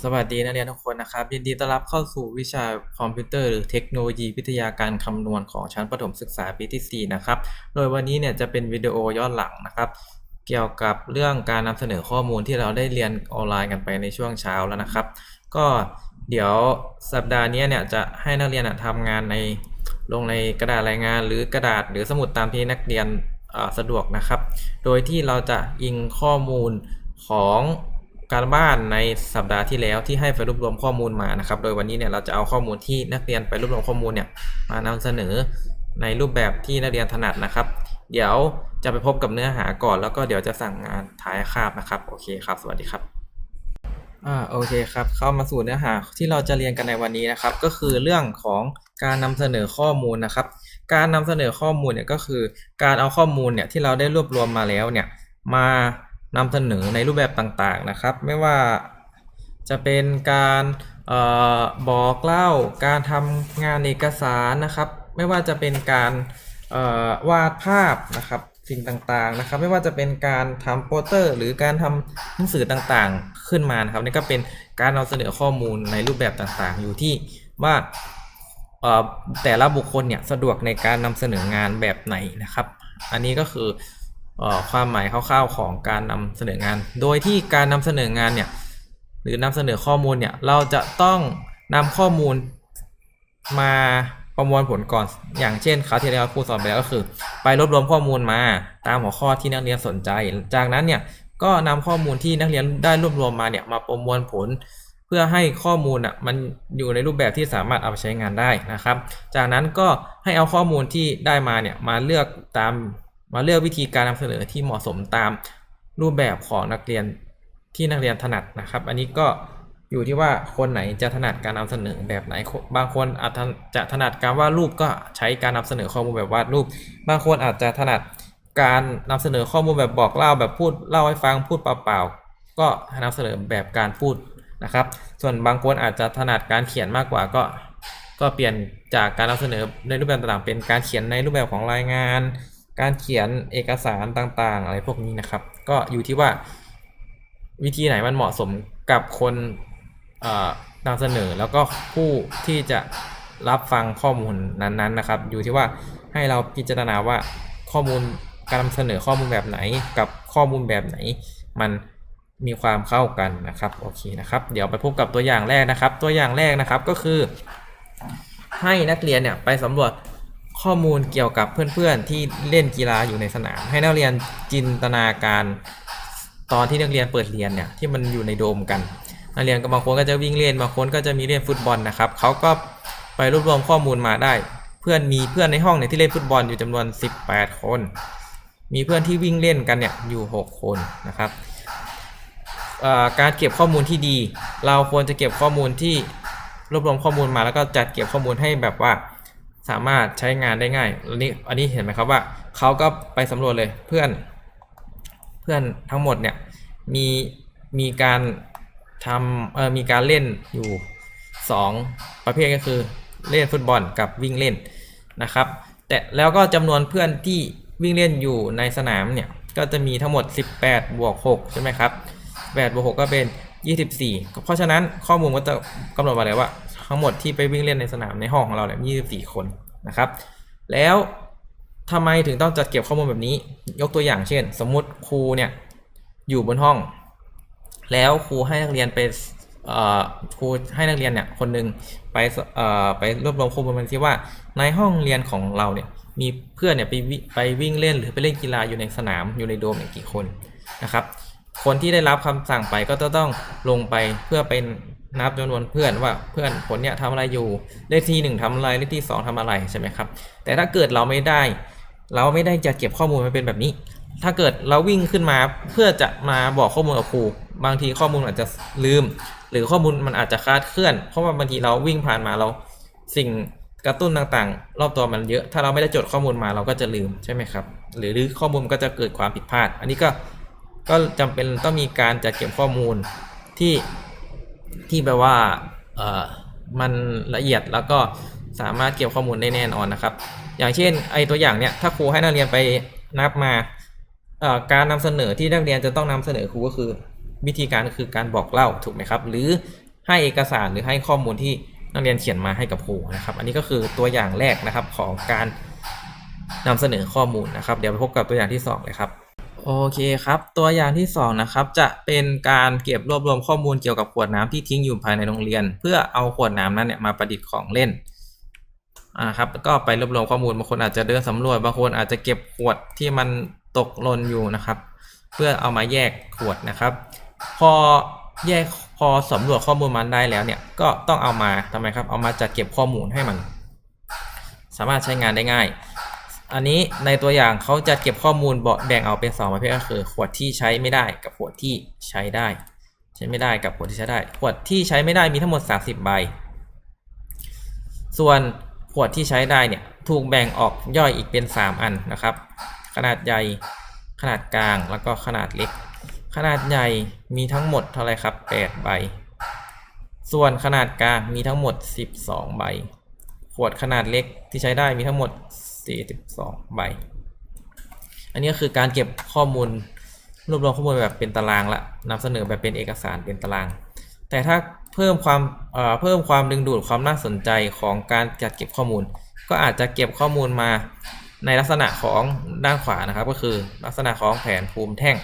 สวัสดีนักเรียนทุกคนนะครับ ยินดีต้อนรับเข้าสู่วิชาคอมพิวเตอร์หรือเทคโนโลยีวิทยาการคำนวณของชั้นประถมศึกษาปีที่ 4 นะครับ โดยวันนี้เนี่ยจะเป็นวิดีโอย้อนหลังนะครับ เกี่ยวกับเรื่องการนำเสนอข้อมูลที่เราได้เรียนออนไลน์กันไปในช่วงเช้าแล้วนะครับ ก็เดี๋ยวสัปดาห์นี้เนี่ยจะให้นักเรียนทำงานในลงในกระดาษรายงาน หรือกระดาษหรือสมุดตามที่นักเรียนสะดวกนะครับ โดยที่เราจะอิงข้อมูลของ การบ้านในสัปดาห์ที่แล้วที่ให้ไปรวบรวมข้อมูลมานะครับ โดยวันนี้เนี่ยเราจะเอาข้อมูลที่นักเรียนไปรวบรวมข้อมูลเนี่ยมานำเสนอในรูปแบบที่นักเรียนถนัดนะครับ เดี๋ยวจะไปพบกับเนื้อหาก่อน แล้วก็เดี๋ยวจะสั่งงานท้ายคาบนะครับ โอเคครับ สวัสดีครับอ่าโอเคครับ เข้ามาสู่เนื้อหาที่เราจะเรียนกันในวันนี้นะครับ ก็คือเรื่องของการนำเสนอข้อมูลนะครับ การนำเสนอข้อมูลเนี่ยก็คือ การเอาข้อมูลเนี่ยที่เราได้รวบรวมมาแล้วเนี่ยมา นำเสนอในรูปแบบต่างๆนะครับ ไม่ว่าจะเป็นการออบอกเล่าการทำงานเอกสารนะครับ ไม่ว่าจะเป็นการวาดภาพนะครับสิ่งต่างๆนะครับ ไม่ว่าจะเป็นการทำโปสเตอร์ หรือการทำหนังสือต่างๆขึ้นมานะครับนี่ก็เป็นการนำเสนอข้อมูลในรูปแบบต่างๆ อยู่ที่ว่าแต่ละบุคคลเนี่ยสะดวกในการนำเสนองานแบบไหนนะครับ อันนี้ก็คือ ความหมายคร่าวๆของการนำเสนองาน โดยที่การนำเสนองานเนี่ยหรือนำเสนอข้อมูลเนี่ยเราจะต้องนำข้อมูลมาประมวลผลก่อน อย่างเช่นคราวที่แล้วครูสอนไปแล้วก็คือ ไปรวบรวมข้อมูลมาตามหัวข้อที่นักเรียนสนใจ จากนั้นเนี่ยก็นำข้อมูลที่นักเรียนได้รวบรวมมาเนี่ยมาประมวลผล เพื่อให้ข้อมูลอะมันอยู่ในรูปแบบที่สามารถเอาไปใช้งานได้นะครับ จากนั้นก็ให้เอาข้อมูลที่ได้มาเนี่ยมาเลือกตาม มาเลือกวิธีการนำเสนอที่เหมาะสมตามรูปแบบของนักเรียนที่นักเรียนถนัดนะครับ อันนี้ก็อยู่ที่ว่าคนไหนจะถนัดการนำเสนอแบบไหน บางคนอาจจะถนัดการวาดรูปก็ใช้การนำเสนอข้อมูลแบบวาดรูป บางคนอาจจะถนัดการนำเสนอข้อมูลแบบบอกเล่าแบบพูดเล่าให้ฟังพูดเปล่าๆก็นำเสนอแบบการพูดนะครับ ส่วนบางคนอาจจะถนัดการเขียนมากกว่าก็ ก็เปลี่ยนจากการนำเสนอในรูปแบบต่างๆเป็นการเขียนในรูปแบบของรายงาน การเขียนเอกสารต่างๆ อะไรพวกนี้นะครับ ก็อยู่ที่ว่าวิธีไหนมันเหมาะสมกับคนนำเสนอแล้วก็ผู้ที่จะรับฟังข้อมูลนั้นๆนะครับ อยู่ที่ว่าให้เราพิจารณาว่าข้อมูลการนำเสนอข้อมูลแบบไหน กับข้อมูลแบบไหน มันมีความเข้ากันนะครับโอเคนะครับเดี๋ยวไปพบกับตัวอย่างแรกนะครับ ตัวอย่างแรกนะครับก็คือ ให้นักเรียนเนี่ยไปสำรวจ ข้อมูลเกี่ยวกับเพื่อนๆที่เล่นกีฬาอยู่ในสนาม ให้นักเรียนจินตนาการตอนที่นักเรียนเปิดเรียนเนี่ยที่มันอยู่ในโดมกัน นักเรียนก็บางคนก็จะวิ่งเล่นบางคนก็จะมีเล่นฟุตบอลนะครับเขาก็ไปรวบรวมข้อมูลมาได้ เพื่อนมีเพื่อนในห้องเนี่ยที่เล่นฟุตบอลอยู่จำนวน 18 คน มีเพื่อนที่วิ่งเล่นกันเนี่ยอยู่ 6 คนนะครับการเก็บข้อมูลที่ดี เราควรจะเก็บข้อมูลที่รวบรวมข้อมูลมาแล้วก็จัดเก็บข้อมูลให้แบบว่า สามารถใช้งานได้ง่ายอันนี้อันนี้เห็นไหมครับว่าเขาก็ไปสำรวจเลยเพื่อน เพื่อนทั้งหมดเนี่ยมีมีการทำเออมีการเล่นอยู่ 2 ประเภทก็คือเล่นฟุตบอลกับวิ่งเล่นนะครับ แต่แล้วก็จำนวนเพื่อนที่วิ่งเล่นอยู่ในสนามเนี่ยก็จะมีทั้งหมด 18 บวก 6 ใช่ไหมครับ8บวก 6 ก็เป็น 24 เพราะฉะนั้นข้อมูลก็จะกำหนดมาเลยว่า ทั้งหมดที่ไปวิ่งเล่นในสนามในห้องของเราเนี่ย24คนนะครับ แล้วทำไมถึงต้องจัดเก็บข้อมูลแบบนี้ ยกตัวอย่างเช่น สมมุติครูเนี่ยอยู่บนห้อง แล้วครูให้นักเรียนไปครูให้นักเรียนเนี่ยคนหนึ่งไปไปรวบรวมข้อมูลมาที่ว่าในห้องเรียนของเราเนี่ยมีเพื่อนเนี่ยไปวิไปวิ่งเล่นหรือไปเล่นกีฬาอยู่ในสนามอยู่ในโดมเนี่ยกี่คนนะครับ คนที่ได้รับคำสั่งไปก็จะต้องลงไปเพื่อเป็น นับจำนวนเพื่อนว่าเพื่อนคนเนี้ยทำอะไรอยู่เลขที่หนึ่งทำอะไรเลขที่สองทำอะไรใช่ไหมครับ แต่ถ้าเกิดเราไม่ได้ เราไม่ได้จะเก็บข้อมูลมาเป็นแบบนี้ ถ้าเกิดเราวิ่งขึ้นมาเพื่อจะมาบอกข้อมูลกับครูบางทีข้อมูลอาจจะลืม หรือข้อมูลมันอาจจะคลาดเคลื่อน เพราะว่าบางทีเราวิ่งผ่านมาเราสิ่งกระตุ้นต่างๆ รอบตัวมันเยอะ ถ้าเราไม่ได้จดข้อมูลมาเราก็จะลืมใช่ไหมครับ หรือข้อมูลก็จะเกิดความผิดพลาด อันนี้ก็ก็จำเป็นต้องมีการจัดเก็บข้อมูลที่ ที่แปลว่าเออมันละเอียดแล้วก็สามารถเก็บข้อมูลได้แน่นอนนะครับ อย่างเช่นไอตัวอย่างเนี้ยถ้าครูให้นักเรียนไปนับมาเอ่อการนำเสนอที่นักเรียนจะต้องนำเสนอครูก็คือ วิธีการก็คือการบอกเล่าถูกไหมครับ หรือให้เอกสารหรือให้ข้อมูลที่นักเรียนเขียนมาให้กับครูนะครับ อันนี้ก็คือตัวอย่างแรกนะครับของการนำเสนอข้อมูลนะครับ เดี๋ยวไปพบกับตัวอย่างที่สองเลยครับ โอเคครับ ตัวอย่างที่สองนะครับจะเป็นการเก็บรวบรวมข้อมูลเกี่ยวกับขวดน้ำที่ทิ้งอยู่ภายในโรงเรียน เพื่อเอาขวดน้ำนั้นเนี่ยมาประดิษฐ์ของเล่นอ่าครับก็ไปรวบรวมข้อมูลบางคนอาจจะเดินสำรวจบางคนอาจจะเก็บขวดที่มันตกหล่นอยู่นะครับ เพื่อเอามาแยกขวดนะครับ พอแยกพอสำรวจข้อมูลมันได้แล้วเนี่ยก็ต้องเอามาทำไมครับเอามาจัดเก็บข้อมูลให้มัน สามารถใช้งานได้ง่าย อันนี้ในตัวอย่างเขาจะเก็บข้อมูลแบ่งเอาเป็น 2 ประเภทก็คือ ขวดที่ใช้ไม่ได้กับขวดที่ใช้ได้ ใช้ไม่ได้กับขวดที่ใช้ได้ ขวดที่ใช้ไม่ได้มีทั้งหมด 30 ใบ ส่วนขวดที่ใช้ได้เนี่ยถูกแบ่งออกย่อยอีกเป็น 3 อันนะครับ ขนาดใหญ่ขนาดกลางแล้วก็ขนาดเล็ก ขนาดใหญ่มีทั้งหมดเท่าไหรครับ 8 ใบ ส่วนขนาดกลางมีทั้งหมด 12 ใบ ขวดขนาดเล็กที่ใช้ได้มีทั้งหมด 42ใบ อันนี้คือการเก็บข้อมูลรวบรวมข้อมูลแบบเป็นตารางละนำเสนอแบบเป็นเอกสารเป็นตาราง แต่ถ้าเพิ่มความเอ่อเพิ่มความดึงดูดความน่าสนใจของการจัดเก็บข้อมูล ก็อาจจะเก็บข้อมูลมาในลักษณะของด้านขวานะครับ ก็คือลักษณะของแผนภูมิแท่ง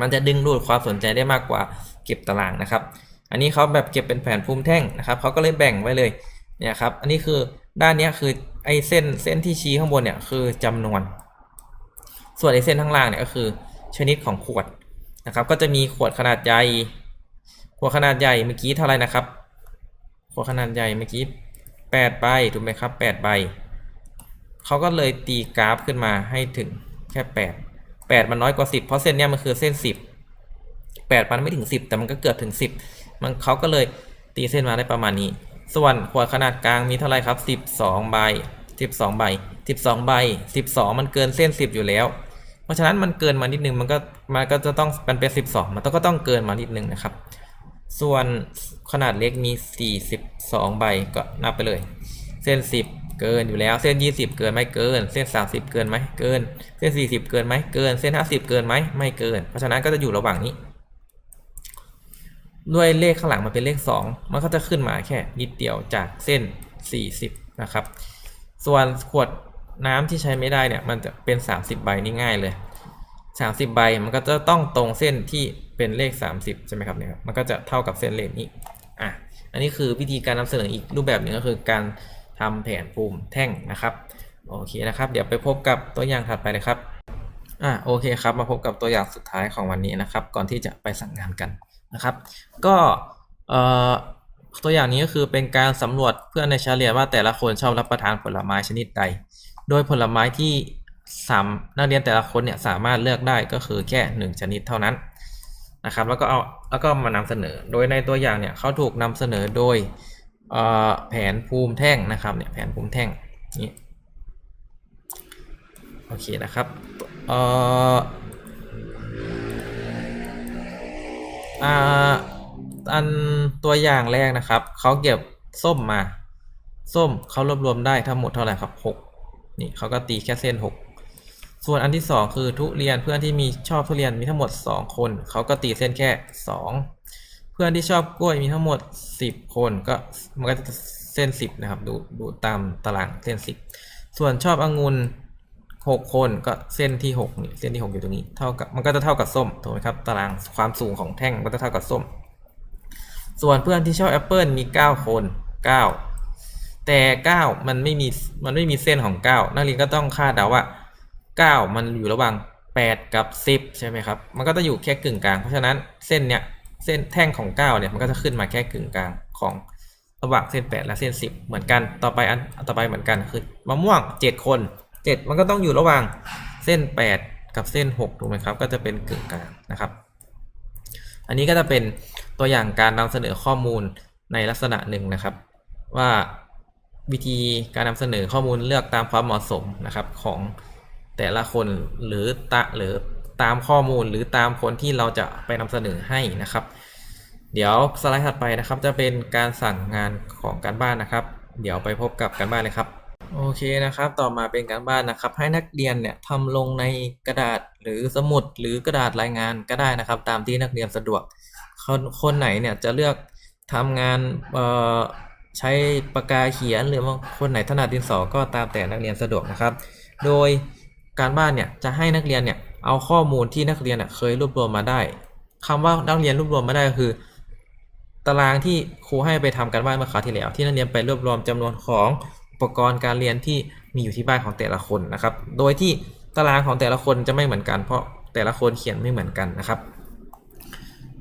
มันจะดึงดูดความสนใจได้มากกว่าเก็บตารางนะครับ อันนี้เขาแบบเก็บเป็นแผนภูมิแท่งนะครับเขาก็เลยแบ่งไว้เลยเนี่ยครับ อันนี้คือ ด้านนี้คือไอเส้นเส้นที่ชี้ข้างบนเนี่ยคือจำนวน ส่วนไอเส้นข้างล่างเนี่ยก็คือ ชนิดของขวดนะครับ ก็จะมีขวดขนาดใหญ่ ขวดขนาดใหญ่เมื่อกี้เท่าไรนะครับ ขวดขนาดใหญ่เมื่อกี้8ใบถูกไหมครับ8ใบเขาก็เลยตีกราฟขึ้นมาให้ถึงแค่ 8 8 มันน้อยกว่า 10 เพราะเส้นเนี้ยมันคือเส้น 10 8 มันไม่ถึง 10 แต่มันก็เกือบถึง 10 มันเขาก็เลยตีเส้นมาได้ประมาณนี้ ส่วนขวดขนาดกลางมีเท่าไรครับ 12 ใบ 12 ใบ 12 ใบ 12 มันเกินเส้น 10 อยู่แล้ว เพราะฉะนั้นมันเกินมานิดนึงมันก็มันก็จะต้องมันเป็น 12 มันก็ต้องเกินมานิดนึงนะครับ ส่วนขนาดเล็กมี 42 ใบก็นับไปเลย เส้น 10 เกินอยู่แล้ว เส้น 20 เกินไหมเกิน เส้น 30 เกินไหมเกิน เส้น 40 เกินไหมเกิน เส้น 50 เกินไหมไม่เกิน เพราะฉะนั้นก็จะอยู่ระหว่างนี้ ด้วยเลขข้างหลังมันเป็นเลข 2 มันก็จะขึ้นมาแค่นิดเดียวจากเส้น 40 นะครับ ส่วนขวดน้ำที่ใช้ไม่ได้เนี่ยมันจะเป็น 30 ใบนี่ง่ายเลย 30 ใบมันก็จะต้องตรงเส้นที่เป็นเลข 30 ใช่ไหมครับเนี่ยครับมันก็จะเท่ากับเส้นเลขนี้อะอันนี้คือวิธีการนำเสนออีกรูปแบบหนึ่งก็คือการทำแผนภูมิแท่งนะครับโอเคนะครับเดี๋ยวไปพบกับตัวอย่างถัดไปเลยครับอะโอเคครับมาพบกับตัวอย่างสุดท้ายของวันนี้นะครับ ก่อนที่จะไปสั่งงานกัน นะครับ ก็ตัวอย่างนี้ก็คือเป็นการสำรวจเพื่อนในชั้นเรียนว่าแต่ละคนชอบรับประทานผลไม้ชนิดใด โดยผลไม้ที่สามนักเรียนแต่ละคนเนี่ยสามารถเลือกได้ก็คือแค่หนึ่งชนิดเท่านั้นนะครับ แล้วก็เอาแล้วก็มานำเสนอ โดยในตัวอย่างเนี่ยเขาถูกนำเสนอโดยแผนภูมิแท่งนะครับเนี่ยแผนภูมิแท่งนี่โอเคนะครับเอ่อ อ่า อันตัวอย่างแรกนะครับ เขาเก็บส้มมา ส้มเขารวบรวมได้ทั้งหมดเท่าไหร่ครับหกนี่เขาก็ตีแค่เส้นหกส่วนอันที่สองคือทุเรียนเพื่อนที่มีชอบทุเรียนมีทั้งหมดสองคน เขาก็ตีเส้นแค่สองเพื่อนที่ชอบกล้วยมีทั้งหมดสิบคนก็มันก็จะเส้นสิบนะครับ ดูดูตามตารางเส้นสิบส่วนชอบองุ่น หกคนก็เส้นที่หกนี่เส้นที่หกอยู่ตรงนี้เท่ากับมันก็จะเท่ากับส้มถูกไหมครับตารางความสูงของแท่งมันก็จะเท่ากับส้ม ส่วนเพื่อนที่ชอบแอปเปิลมี9คน9แต่9มันไม่มีมันไม่มีเส้นของ9นักเรียนก็ต้องคาดเดาว่า9มันอยู่ระหว่าง8กับ10ใช่ไหมครับมันก็จะอยู่แค่กึ่งกลางเพราะฉะนั้นเส้นเนี้ยเส้นแท่งของ9เนี่ยมันก็จะขึ้นมาแค่กึ่งกลางของระหว่างเส้น 8 และเส้น 10 เหมือนกัน ต่อไปอันต่อไปเหมือนกันคือมะม่วง 7 คน 7 มันก็ต้องอยู่ระหว่างเส้น 8 กับเส้น6ถูกไหมครับ ก็จะเป็นกึ่งกลางนะครับ อันนี้ก็จะเป็นตัวอย่างการนำเสนอข้อมูลในลักษณะหนึ่งนะครับ ว่าวิธีการนำเสนอข้อมูลเลือกตามความเหมาะสมนะครับของแต่ละคนหรือตะหรือตามข้อมูลหรือตามคนที่เราจะไปนำเสนอให้นะครับ เดี๋ยวสไลด์ถัดไปนะครับ จะเป็นการสั่งงานของการบ้านนะครับ เดี๋ยวไปพบกับการบ้านเลยครับ โอเคนะครับ ต่อมาเป็นการบ้านนะครับ ให้นักเรียนเนี่ยทำลงในกระดาษหรือสมุดหรือกระดาษรายงานก็ได้นะครับ ตามที่นักเรียนสะดวก คนคนไหนเนี่ยจะเลือกทำงานเอ่อใช้ปากกาเขียนหรือว่าคนไหนถนัดดินสอก็ตามแต่นักเรียนสะดวกนะครับ โดยการบ้านเนี่ยจะให้นักเรียนเนี่ยเอาข้อมูลที่นักเรียนน่ะเคยรวบรวมมาได้คำว่านักเรียนรวบรวมมาได้ก็คือ ตารางที่ครูให้ไปทำการบ้านเมื่อคราวที่แล้ว ที่นักเรียนไปรวบรวมจำนวนของ อุปกรณ์การเรียนที่มีอยู่ที่บ้านของแต่ละคนนะครับ โดยที่ตารางของแต่ละคนจะไม่เหมือนกัน เพราะแต่ละคนเขียนไม่เหมือนกันนะครับ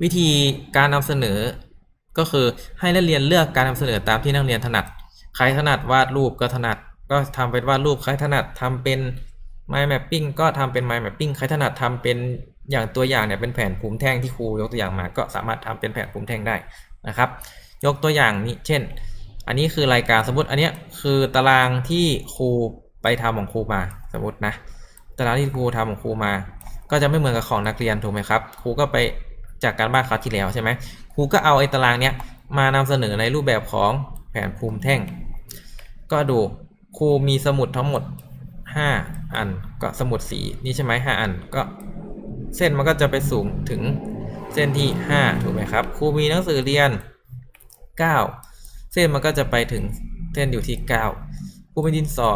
วิธีการนำเสนอก็คือให้นักเรียนเลือกการนำเสนอตามที่นักเรียนถนัด ใครถนัดวาดรูปก็ถนัด ก็ทำเป็นวาดรูป ใครถนัดทำเป็น mind mapping ก็ทำเป็น mind mapping ใครถนัดทำเป็นอย่างตัวอย่างเนี่ยเป็นแผนภูมิแท่งที่ครูยกตัวอย่างมา ก็สามารถทำเป็นแผนภูมิแท่งได้นะครับ ยกตัวอย่างนี้เช่น อันนี้คือรายการสมมติอันเนี้ยคือตารางที่ครูไปทำของครูมาสมมตินะ ตารางที่ครูทำของครูมา ก็จะไม่เหมือนกับของนักเรียนถูกไหมครับ ครูก็ไปจากการบ้านคราวที่แล้วใช่ไหมครูก็เอาไอ้ตารางเนี้ยมานำเสนอในรูปแบบของแผนภูมิแท่ง ก็ดูครูมีสมุดทั้งหมด 5 อันก็สมุดสีนี่ใช่ไหม5อันก็เส้นมันก็จะไปสูงถึงเส้นที่ 5 ถูกไหมครับ ครูมีหนังสือเรียน 9 ส้นมันก็จะไปถึงเส้นอยู่ที่9ครูมีดินสอ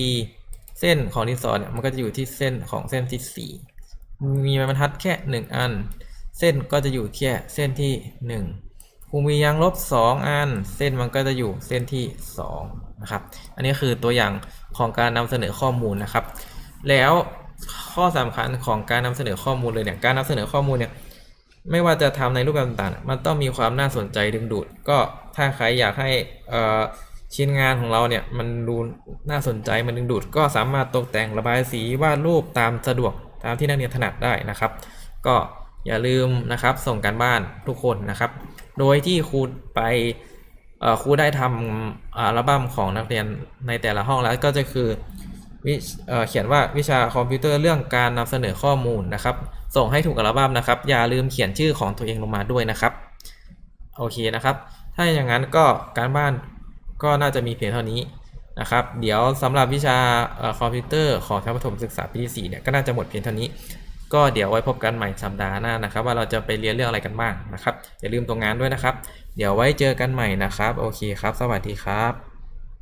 4เส้นของดินสอเนี่ยมันก็จะอยู่ที่เส้นของเส้นที่ 4 มีไม้บรรทัดแค่ 1 อัน เส้นก็จะอยู่แค่เส้นที่1ครูมียางลบ 2 อัน เส้นมันก็จะอยู่เส้นที่2นะครับ อันนี้คือตัวอย่างของการนำเสนอข้อมูลนะครับ แล้วข้อสำคัญของการนำเสนอข้อมูลเลยเนี่ย การนำเสนอข้อมูลเนี่ย ไม่ว่าจะทำในรูปแบบต่างๆ มันต้องมีความน่าสนใจดึงดูด ก็ ถ้าใครอยากให้ชิ้นงานของเราเนี่ยมันดูน่าสนใจมันดึงดูดก็สามารถตกแต่งระบายสีวาดรูปตามสะดวกตามที่นักเรียนถนัดได้นะครับ ก็อย่าลืมนะครับส่งการบ้านทุกคนนะครับ โดยที่ครูไปครูได้ทำอัลบั้มของนักเรียนในแต่ละห้องแล้วก็จะคือวิเอ่อเขียนว่าวิชาคอมพิวเตอร์เรื่องการนำเสนอข้อมูลนะครับ ส่งให้ถูกอัลบั้มนะครับ อย่าลืมเขียนชื่อของตัวเองลงมาด้วยนะครับ โอเคนะครับ ถ้าอย่างนั้นก็การบ้านก็น่าจะมีเพียงเท่านี้นะครับ เดี๋ยวสำหรับวิชาคอมพิวเตอร์ของชั้นประถมศึกษาปีที่4เนี่ยก็น่าจะหมดเพียงเท่านี้ ก็เดี๋ยวไว้พบกันใหม่สัปดาห์หน้านะครับ ว่าเราจะไปเรียนเรื่องอะไรกันบ้างนะครับอย่าลืมตัวงานด้วยนะครับ เดี๋ยวไว้เจอกันใหม่นะครับ โอเคครับ สวัสดีครับ